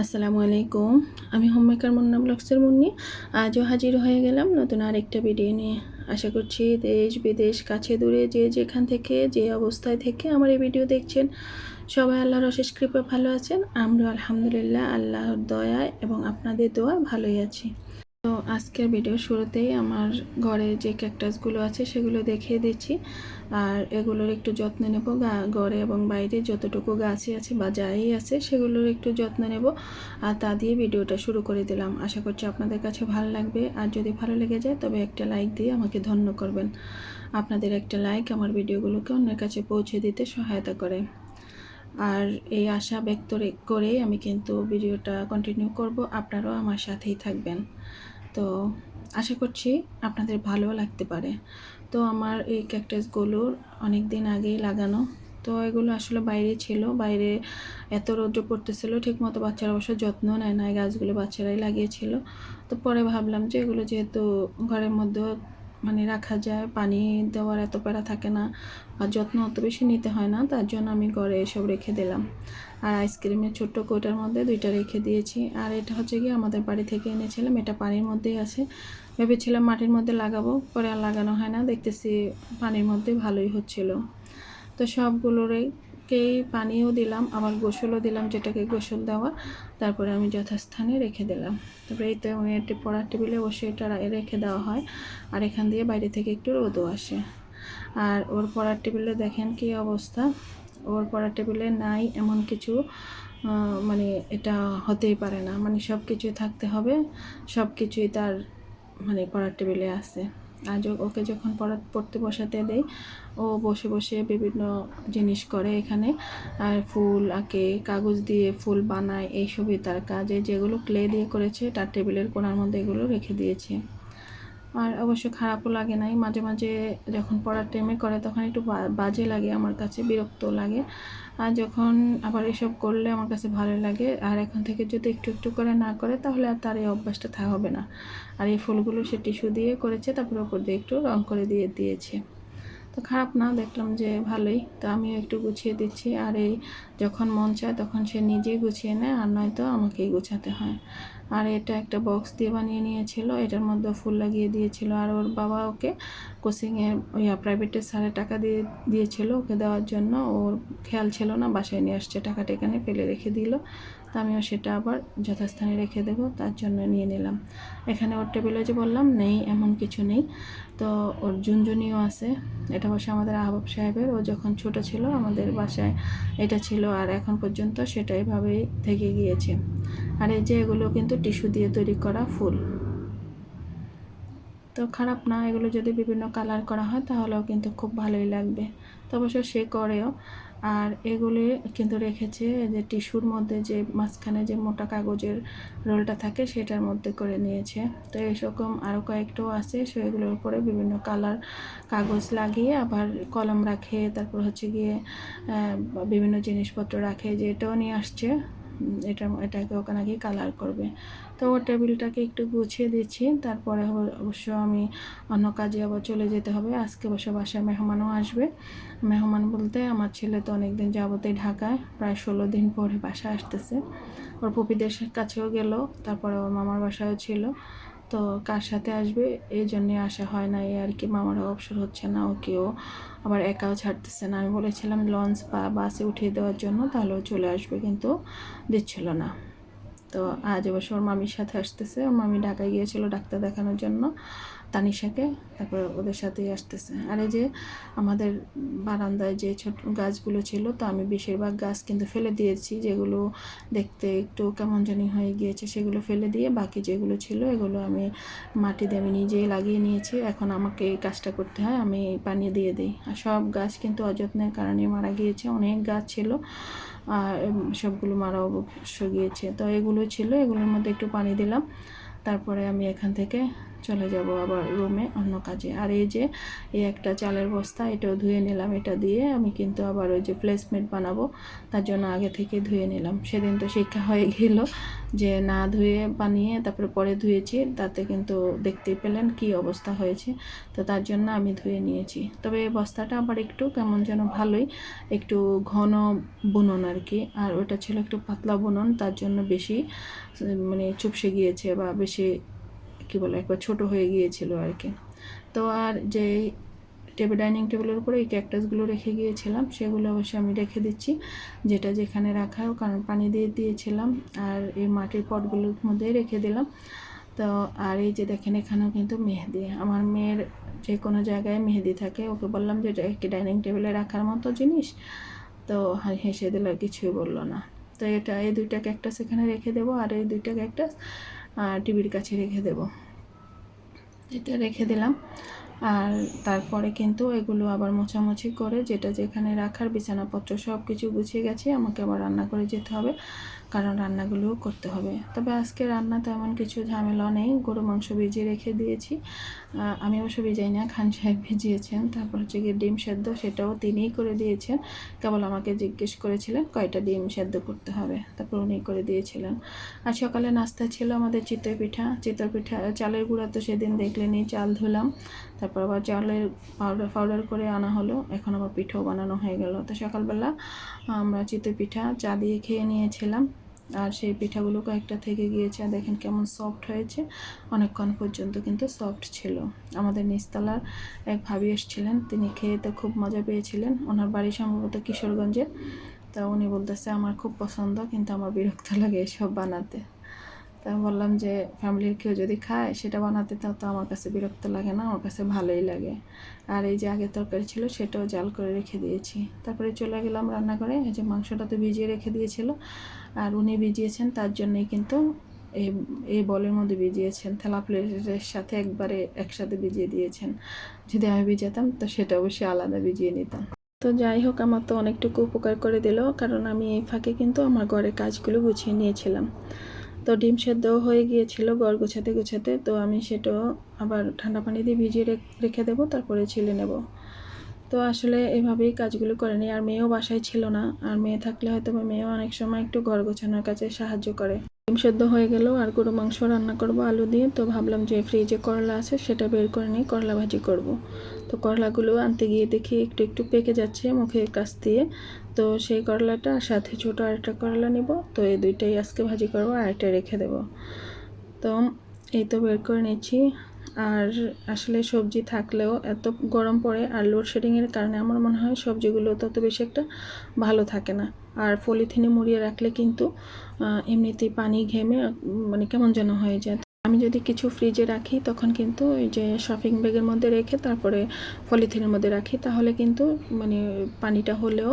আসসালামু আলাইকুম। আমি হোমমেকার মুন্না ব্লগসের মুন্নি। আজও হাজির হয়ে গেলাম নতুন আরেকটা ভিডিও নিয়ে। আশা করছি দেশ, বিদেশ, কাছে, দূরে, যে যেখান থেকে, যে অবস্থায় থেকে আমার এই ভিডিও দেখছেন, সবাই আল্লাহর অশেষ কৃপা ভালো আছেন। আমরা আলহামদুলিল্লাহ, আল্লাহর দয়ায় এবং আপনাদের দোয়া ভালোই আছি। তো আজকের ভিডিও শুরুতেই আমার ঘরে যে ক্যাকটাসগুলো আছে সেগুলো দেখিয়ে দিচ্ছি। আর এগুলোর একটু যত্ন নেব ঘরে এবং বাইরে যতটুকু গাছই আছে বা যাই আছে সেগুলোর একটু যত্ন নেব। আর তা দিয়ে ভিডিওটা শুরু করে দিলাম। আশা করছি আপনাদের কাছে ভালো লাগবে। আর যদি ভালো লেগে যায় তবে একটা লাইক দিয়ে আমাকে ধন্য করবেন। আপনাদের একটা লাইক আমার ভিডিওগুলোকে অন্যের কাছে পৌঁছে দিতে সহায়তা করে। আর এই আশা ব্যক্ত করেই আমি কিন্তু ভিডিওটা কন্টিনিউ করব। আপনারাও আমার সাথেই থাকবেন। তো আশা করছি আপনাদের ভালো লাগতে পারে। তো আমার এই ক্যাকটাসগুলোর অনেক দিন আগেই লাগানো। তো এগুলো আসলে বাইরে ছিল, বাইরে এত রৌদ্র পড়তেছিল, ঠিকমতো বাচ্চারা অবশ্য যত্ন নেয় না এই গাছগুলো, বাচ্চারাই লাগিয়েছিল। তো পরে ভাবলাম যে এগুলো যেহেতু ঘরের মধ্যে মানে রাখা যায়। পানি দেওয়ার এত প্যারা থাকে না আর যত্ন অত বেশি নিতে হয় না, তার জন্য আমি ঘরে এসব রেখে দিলাম। আর আইসক্রিমের ছোট্ট কৌটার মধ্যে দুইটা রেখে দিয়েছি। আর এটা হচ্ছে কি আমাদের বাড়ি থেকে এনেছিলাম, এটা পানির মধ্যেই আছে। ভেবেছিলাম মাটির মধ্যে লাগাবো, পরে আর লাগানো হয় না। দেখতেছি পানির মধ্যে ভালোই হচ্ছিল। তো সবগুলোরই কেই পানিও দিলাম, আবার গোসলও দিলাম যেটাকে গোসল দেওয়া, তারপরে আমি যথাস্থানে রেখে দিলাম। তারপরে এই তো আমি একটি পড়ার টেবিলে বসে এটা রেখে দেওয়া হয়, আর এখান দিয়ে বাইরে থেকে একটু রোদও আসে। আর ওর পড়ার টেবিলে দেখেন কি অবস্থা, ওর পড়ার টেবিলে নাই এমন কিছু মানে এটা হতেই পারে না। মানে সব কিছুই থাকতে হবে সব কিছুই তার মানে পড়ার টেবিলে আছে। আর ওকে যখন পড়া, পড়তে বসাতে দেয় ও বসে বসে বিভিন্ন জিনিস করে এখানে। আর ফুল আঁকে, কাগজ দিয়ে ফুল বানায়, এইসবই তার কাজে। যেগুলো ক্লে দিয়ে করেছে, তার টেবিলের কোনার মধ্যে এগুলো রেখে দিয়েছে। আর অবশ্য খারাপও লাগে নাই। মাঝে মাঝে যখন পড়ার টাইমে করে তখন একটু বাজে লাগে আমার কাছে, বিরক্ত লাগে। আর যখন আবার এসব করলে আমার কাছে ভালো লাগে। আর এখন থেকে যদি একটু একটু করে না করে তাহলে আর তার এই অভ্যাসটা থা হবে না। আর এই ফুলগুলো সে টিস্যু দিয়ে করেছে, তারপরে ওপর দিয়ে একটু রং করে দিয়ে দিয়েছে। তো খারাপ না, দেখলাম যে ভালোই। তো আমিও একটু গুছিয়ে দিচ্ছি। আর এই যখন মন চায় তখন সে নিজেই গুছিয়ে নেয়, আর নয়তো আমাকেই গুছাতে হয়। আর এটা একটা বক্স দিয়ে বানিয়ে নিয়েছিল। এটার মধ্যে ফুল লাগিয়ে দিয়েছিল। আর ওর বাবা ওকে কোচিংয়ে ওই প্রাইভেটের স্যারে টাকা দিয়ে দিয়েছিল ওকে দেওয়ার জন্য। ওর খেয়াল ছিল না, বাসায় নিয়ে আসছে। টাকাটা এখানে ফেলে রেখে দিল। তো আমিও সেটা আবার যথাস্থানে রেখে দেবো, তার জন্য নিয়ে নিলাম। এখানে ওর টেবিলে যে বললাম, নেই, এমন কিছু নেই। তো ওর জুনজুনিও আছে, এটা বসে আমাদের আহবাব সাহেবের। ও যখন ছোট ছিল, আমাদের বাসায় এটা ছিল, আর এখন পর্যন্ত সেটা এভাবেই থেকে গিয়েছে। আর এই যে এগুলো কিন্তু টিস্যু দিয়ে তৈরি করা ফুল। তো খারাপ না, এগুলো যদি বিভিন্ন কালার করা হয়, তাহলেও কিন্তু খুব ভালোই লাগবে। তো অবশ্য সে করেও আর এগুলি কিন্তু রেখেছে যে টিস্যুর মধ্যে যে মাঝখানে যে মোটা কাগজের রোলটা থাকে সেটার মধ্যে করে নিয়েছে। তো এরকম আরও কয়েকটাও আছে সেগুলোর উপরে বিভিন্ন কালার কাগজ লাগিয়ে আবার কলম রাখে, তারপর হচ্ছে গিয়ে বিভিন্ন জিনিসপত্র রাখে, যে এটাও নিয়ে আসছে। এটা, এটাকে ওখানে আগে কালার করবে। তো ওর টেবিলটাকে একটু গুছিয়ে দিচ্ছি। তারপরে অবশ্য আমি অন্য কাজে আবার চলে যেতে হবে। আজকে অবশ্য বাসায় মেহমানও আসবে। মেহমান বলতে আমার ছেলে তো অনেকদিন যাবতে ঢাকায়, প্রায় ষোলো দিন পরে বাসায় আসতেছে। ওর পপিদের কাছেও গেল, তারপরে ওর মামার বাসায়ও ছিল। তো কার সাথে আসবে? এই জন্যে আসা হয় না এই আর কি। মামারও অবসর হচ্ছে না ও কেউ আবার একাও ছাড়তেছে না। আমি বলেছিলাম, লঞ্চ বা বাসে উঠিয়ে দেওয়ার জন্য তাহলেও চলে আসবে, কিন্তু দিচ্ছিল না। তো আজ অবশ্য ওর মামির সাথে আসতেছে। ওর মামি ঢাকায় গিয়েছিল ডাক্তার দেখানোর জন্য, তানিশাকে। তারপর ওদের সাথেই আসতেছে। আর এই যে আমাদের বারান্দায় যে ছোট গাছগুলো ছিল, তো আমি বেশিরভাগ গাছ কিন্তু ফেলে দিয়েছি। যেগুলো দেখতে একটু কেমন জানি হয়ে গিয়েছে, সেগুলো ফেলে দিয়ে বাকি যেগুলো ছিল, এগুলো আমি মাটি দিয়ে আমি নিজেই লাগিয়ে নিয়েছি। এখন আমাকে এই কাজটা করতে হয়, আমি পানি দিয়ে দিই। আর সব গাছ কিন্তু অযত্নের কারণে মারা গিয়েছে। অনেক গাছ ছিল। আর সবগুলো মারা অবশ্য গিয়েছে তো এগুলো ছিল, এগুলোর মধ্যে একটু পানি দিলাম। তারপরে আমি এখান থেকে চলে যাব আবার রুমে অন্য কাজে। আর এই যে, এই একটা চালের বস্তা, এটাও ধুয়ে নিলাম, এটা দিয়ে আমি কিন্তু আবার ওই যে প্লেসমেন্ট বানাবো, তার জন্য আগে থেকে ধুয়ে নিলাম। সেদিন তো শিক্ষা হয়ে গেল যে না ধুয়ে বানিয়ে তারপরে পরে ধুয়েছি, তাতে কিন্তু দেখতেই পেলেন কি অবস্থা হয়েছে, তো তার জন্য আমি ধুয়ে নিয়েছি। তবে এই বস্তাটা আবার একটু কেমন যেন ভালোই, একটু ঘন বুনন আর কি, আর ওটা ছিল একটু পাতলা বুনন, তার জন্য বেশি মানে চুপসে গিয়েছে বা বেশি কী বলে, একবার ছোট হয়ে গিয়েছিল আর কি তো আর যে টেবিল ডাইনিং টেবিলের উপরে এই ক্যাকটাসগুলো রেখে গিয়েছিলাম, সেগুলো অবশ্যই আমি রেখে দিচ্ছি। যেটা যেখানে রাখা কারণ পানি দিয়ে দিয়েছিলাম, আর এই মাটির পটগুলোর মধ্যেই রেখে দিলাম। তো আর এই যে দেখেন, এখানেও কিন্তু মেহেদি। আমার মেয়ের যে কোনো জায়গায় মেহেদি থাকে। ওকে বললাম যে, এটা একটি ডাইনিং টেবিলে রাখার মতো জিনিস? তো হেসে দিল আর কিছুই বলল না। তো এটা, এই দুইটা ক্যাকটাস এখানে রেখে দেবো, আর এই দুইটা ক্যাকটাস টিভির কাছে রেখে দেব। এটা রেখে দিলাম। আর তারপরে কিন্তু এগুলো আবার মোছামুছি করে যেটা যেখানে রাখার বিছানাপত্র সব কিছু গুছিয়ে গেছে, আমাকে আবার রান্না করে যেতে হবে। কারণ রান্নাগুলোও করতে হবে। তবে আজকে রান্না তেমন কিছু ঝামেলা নেই। গরু মাংস ভিজিয়ে রেখে দিয়েছি। আমি অবশ্য ভিজাই না, খান সাহেব ভিজিয়েছেন। তারপর হচ্ছে গিয়ে ডিম সেদ্ধ, সেটাও তিনিই করে দিয়েছেন। কেবল আমাকে জিজ্ঞেস করেছিলেন, কয়টা ডিম সেদ্ধ করতে হবে? তারপর উনি করে দিয়েছিলেন। আর সকালে নাস্তা ছিল আমাদের চিতই পিঠা। চিতই পিঠা, চালের গুঁড়া তো সেদিন দেখলেনি চাল ধুলাম। তারপর আবার চালের পাউডার পাউডার করে আনা হলো। এখন আবার পিঠাও বানানো হয়ে গেল। তো সকালবেলা আমরা চিতই পিঠা চা দিয়ে খেয়ে নিয়েছিলাম। আর সেই পিঠাগুলো কয়েকটা থেকে গিয়েছে, আর দেখেন কেমন সফট হয়েছে। অনেকক্ষণ পর্যন্ত কিন্তু সফট ছিল। আমাদের নিচতলার এক ভাবি এসেছিলেন, তিনি খেয়েতে খুব মজা পেয়েছিলেন। ওনার বাড়ি সম্ভবত কিশোরগঞ্জে তা উনি বলতেছে, আমার খুব পছন্দ, কিন্তু আমার বিরক্ত লাগে এসব বানাতে। তা বললাম যে, ফ্যামিলির কেউ যদি খায়, সেটা বানাতে তাও তো আমার কাছে বিরক্ত লাগে না, আমার কাছে ভালোই লাগে। আর এই যে আগের তরকারি ছিল, সেটাও জাল করে রেখে দিয়েছি। তারপরে চলে গেলাম রান্নাঘরে, এই যে মাংসটা তো ভিজিয়ে রেখে দিয়েছিল। আর উনি ভিজিয়েছেন, তার জন্যই কিন্তু এই এই বলের মধ্যে ভিজিয়েছেন, থেলা প্লেটের সাথে একবারে একসাথে ভিজিয়ে দিয়েছেন। যদি আমি ভিজাতাম, তো সেটা অবশ্যই আলাদা ভিজিয়ে নিতাম। তো যাই হোক, আমার তো অনেকটুকু উপকার করে দিল, কারণ আমি এই ফাঁকে কিন্তু আমার ঘরের কাজগুলো গুছিয়ে নিয়েছিলাম। তো ডিম সেদ্ধ হয়ে গিয়েছিল গড় গোছাতে গোছাতে, তো আমি সেটাও আবার ঠান্ডা পানি দিয়ে ভিজিয়ে রেখে দেবো, তারপরে ছিলে নেব। তো আসলে এভাবেই কাজগুলো করে নিই, আর মেয়েও বাসায় ছিল না, আর মেয়ে থাকলে হয়তো বা মেয়েও অনেক সময় একটু ঘর গোছানোর কাছে সাহায্য করে। ডিম সেদ্ধ হয়ে গেল, আর গরু মাংস রান্না করব আলু দিয়ে, তো ভাবলাম যে ফ্রিজে করলা আছে, সেটা বের করে নিই, করলা ভাজি করব। তো করলাগুলো আনতে গিয়ে দেখি একটু একটু পেকে যাচ্ছে মুখের কাছ দিয়ে। তো সেই করলাটা সাথে ছোটো আরেকটা করলা নিব। তো এই দুইটাই আজকে ভাজি করব, আরেকটা রেখে দেব। তো এই তো বের করে নিচ্ছি। আর আসলে সবজি থাকলেও এত গরম পড়ে আর লোডশেডিংয়ের কারণে আমার মনে হয় সবজিগুলো তত বেশি একটা ভালো থাকে না। আর পলিথিনে মুড়িয়ে রাখলে কিন্তু এমনিতেই পানি ঘেমে মানে কেমন যেন হয়ে যায়। আমি যদি কিছু ফ্রিজে রাখি, তখন কিন্তু ওই যে শপিং ব্যাগের মধ্যে রেখে, তারপরে পলিথিনের মধ্যে রাখি। তাহলে কিন্তু মানে পানিটা হলেও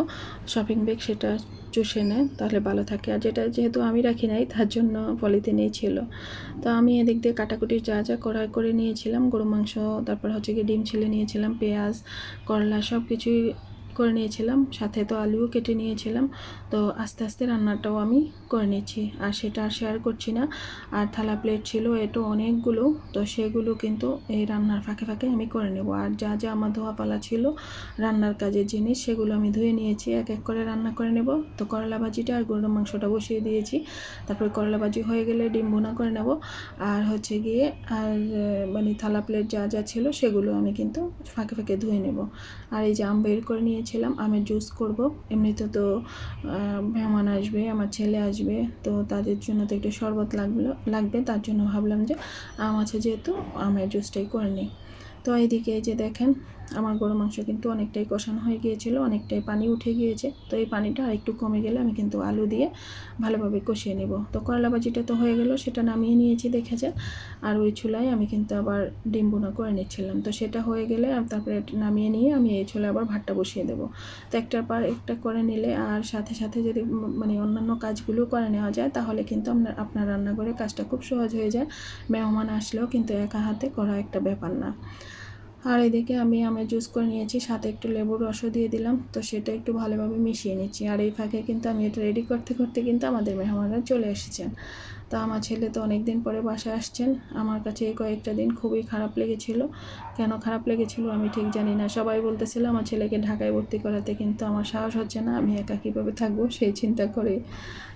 শপিং ব্যাগ সেটা চুষে নেয়, তাহলে ভালো থাকে। আর যেটা যেহেতু আমি রাখি নাই, তার জন্য পলিথিনেই ছিল। তো আমি এদিক দিয়ে কাটাকুটি যা যা করা করে নিয়েছিলাম গরু মাংস, তারপর হচ্ছে গিয়ে ডিম ছিলে নিয়েছিলাম, পেঁয়াজ, করলা সব কিছুই করে নিয়েছিলাম, সাথে তো আলুও কেটে নিয়েছিলাম। তো আস্তে আস্তে রান্নাটাও আমি করে নিয়েছি আর সেটা আর শেয়ার করছি না। আর থালা প্লেট ছিল এটো অনেকগুলো, তো সেগুলো কিন্তু এই রান্নার ফাঁকে ফাঁকে আমি করে নেব। আর যা যা আমার ধোয়া পালা ছিল, রান্নার কাজের জিনিস, সেগুলো আমি ধুয়ে নিয়েছি, এক এক করে রান্না করে নেব। তো করলা ভাজিটা আর গরুর মাংসটা বসিয়ে দিয়েছি। তারপরে করলা ভাজি হয়ে গেলে ডিম ভুনা করে নেব। আর হচ্ছে গিয়ে, আর মানে থালা প্লেট যা যা ছিল, সেগুলো আমি কিন্তু ফাঁকে ফাঁকে ধুয়ে নেব। আর এই যে আম বের করে নিয়েছি ভেবেছিলাম আমের জুস করব। এমনিতে তো মেহমান আসবে, আমার ছেলে আসবে, তো তাদের জন্য তো একটু শরবত লাগল, লাগবে, তার জন্য ভাবলাম যে আম আছে যেহেতু, আমের জুসটাই করে নিই। তো এইদিকে যে দেখেন আমার গরু মাংস কিন্তু অনেকটাই কষানো হয়ে গিয়েছিল, অনেকটাই পানি উঠে গিয়েছে। তো এই পানিটা আর একটু কমে গেলে আমি কিন্তু আলু দিয়ে ভালোভাবে কষিয়ে নেব। তো করলা ভাজিটা তো হয়ে গেল, সেটা নামিয়ে নিয়েছি দেখেছেন আর ওই চুলায় আমি কিন্তু আবার ডিম বোনা করে নিচ্ছিলাম। তো সেটা হয়ে গেলে তারপরে নামিয়ে নিয়ে আমি এই চুলায় আবার ভাতটা বসিয়ে দেবো। তো একটার পর একটা করে নিলে আর সাথে সাথে যদি মানে অন্যান্য কাজগুলো করে নেওয়া যায়, তাহলে কিন্তু আপনার আপনার রান্নাঘরে কাজটা খুব সহজ হয়ে যায়। মেহমান আসলেও কিন্তু একা হাতে করা একটা ব্যাপার না। আর এদিকে আমি আমের জুস করে নিয়েছি, সাথে একটু লেবুর রসও দিয়ে দিলাম। তো সেটা একটু ভালোভাবে মিশিয়ে নিচ্ছি। আর এই ফাঁকে কিন্তু আমি এটা রেডি করতে করতে কিন্তু আমাদের মেহমানরা চলে এসেছেন। তো আমার ছেলে তো অনেক দিন পরে বাসায় আসছেন। আমার কাছে এই কয়েকটা দিন খুবই খারাপ লেগেছিল। কেন খারাপ লেগেছিল আমি ঠিক জানি না। সবাই বলতেছিল, আমার ছেলেকে ঢাকায় ভর্তি করাতে কিন্তু আমার সাহস হচ্ছে না, আমি একা কীভাবে থাকব? সেই চিন্তা করে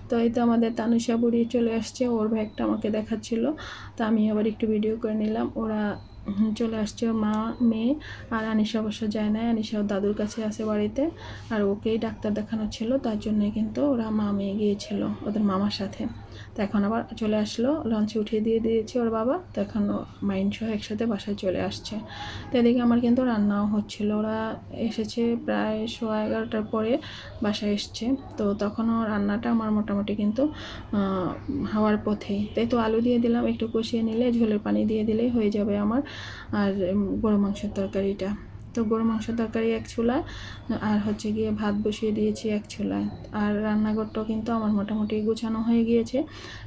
তো এই তো আমাদের তানুষা বুড়ি চলে আসছে। ওর ব্যাগটা আমাকে দেখাচ্ছিল। তা আমি আবার একটু ভিডিও করে নিলাম। ওরা চলে আসছে মা, মেয়ে আর আনিশা অবশ্য যায় না। আনিশা দাদুর কাছে আছে বাড়িতে আর ওকেই ডাক্তার দেখানো ছিল। তার জন্যই কিন্তু ওরা মা মেয়ে গিয়েছিল ওদের মামার সাথে। তো এখন আবার চলে আসলো লঞ্চে উঠিয়ে দিয়ে দিয়েছে ওর বাবা। তো এখন মাইন্ড সহ একসাথে বাসায় চলে আসছে। তো এদিকে আমার কিন্তু রান্নাও হচ্ছিল। ওরা এসেছে প্রায় সোয়া এগারোটার পরে বাসায় এসছে। তো তখনও রান্নাটা আমার মোটামুটি কিন্তু হওয়ার পথেই। তাই তো আলু দিয়ে দিলাম, একটু কষিয়ে নিলে ঝোলের পানি দিয়ে দিলেই হয়ে যাবে আমার। আর গরু মাংসের তরকারিটা। তো গরু মাংসের তরকারি এক চুলায় আর হচ্ছে গিয়ে ভাত বসিয়ে দিয়েছি এক চুলায় আর রান্নাঘরটাও কিন্তু আমার মোটামুটি গোছানো হয়ে গিয়েছে।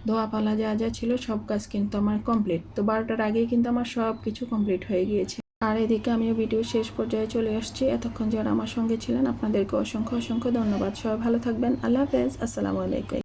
ধোয়া পালা যা যা ছিল সব কাজ কিন্তু আমার কমপ্লিট তো বারোটার আগেই কিন্তু আমার সব কিছু কমপ্লিট হয়ে গিয়েছে। আর এদিকে আমিও ভিডিও শেষ পর্যায়ে চলে আসছি। এতক্ষণ যারা আমার সঙ্গে ছিলেন, আপনাদেরকে অসংখ্য অসংখ্য ধন্যবাদ। সবাই ভালো থাকবেন। আল্লাহ হাফেজ। আসসালামু আলাইকুম।